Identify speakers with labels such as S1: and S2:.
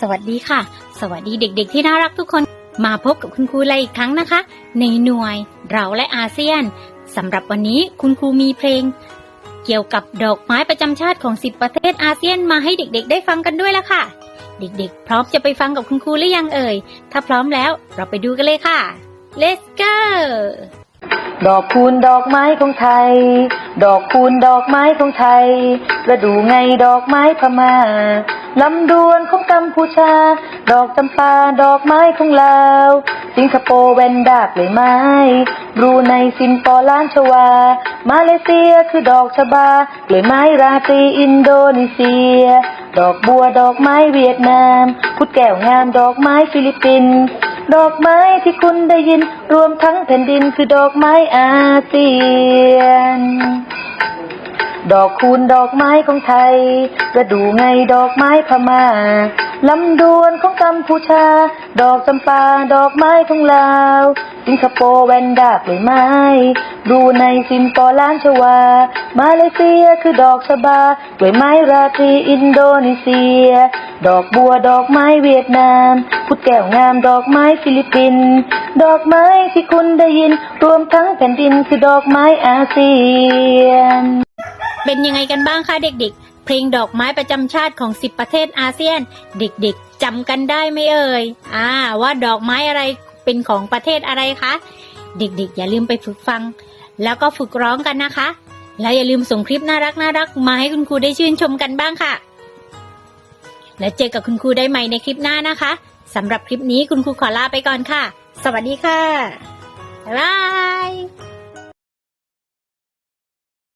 S1: สวัสดีค่ะ สวัสดีเด็กๆที่น่ารักทุกคน มาพบกับคุณครูไลอีกครั้งนะคะ ในหน่วยเราและอาเซียนสำหรับวันนี้คุณครูมีเพลง เกี่ยวกับดอกไม้ประจำชาติของ 10 ประเทศอาเซียนมาให้เด็กๆ ได้ฟังกันด้วยละค่ะ เด็กๆ พร้อมจะไปฟังกับคุณครูหรือยังเอ่ย ถ้าพร้อมแล้วเราไปดูกันเลยค่ะ let's go
S2: ดอกคูณดอกไม้ของไทย ดอกคูณดอกไม้ของไทยฤดูไงดอกไม้พม่า ลำดวนของกัมพูชา ดอกจำปาดอกไม้ของลาว สิงคโปร์แวนดาบเลยไม้บรูไนซินปอล้านชวา มาเลเซียคือดอกชบาเลยไม้ราตรีอินโดนีเซีย ดอกบัวดอกไม้เวียดนาม พุดแก้วงามดอกไม้ฟิลิปปินส์ดอกไม้ที่คุณได้ยิน รวมทั้งแผ่นดินคือดอกไม้อาเซียน ดอกคูณดอกไม้ของไทยฤดูไงดอกไม้พม่าลำดวนของกัมพูชา ดอกจำปาดอกไม้ของลาว สิงคโปร์แวนดาบเลยไม้บรูไนซิมปอล้านชวา มาเลเซียคือดอกชบาด้วยไม้ราตรีอินโดนีเซีย ดอกบัวดอกไม้เวียดนาม พุดแก้วงามดอกไม้ฟิลิปปิน ดอกไม้ที่คุณได้ยิน รวมทั้งแผ่นดินคือดอกไม้อาเซียน
S1: เป็นยังไงกันบ้างคะเด็กๆ เพลงดอกไม้ประจำชาติของ 10 ประเทศอาเซียน เด็กๆจำกันได้ไหมเอ่ย อ่า ว่าดอกไม้อะไรเป็นของประเทศอะไรคะ เด็กๆ อย่าลืมไปฝึกฟัง แล้วก็ฝึกร้องกันนะคะ แล้วอย่าลืมส่งคลิปน่ารักน่ารักมาให้คุณครูได้ชื่นชมกันบ้างค่ะ และเจอกับคุณครูได้ใหม่ในคลิปหน้านะคะสำหรับคลิปนี้คุณครูขอลาไปก่อนค่ะ สวัสดีค่ะบ๊ายบาย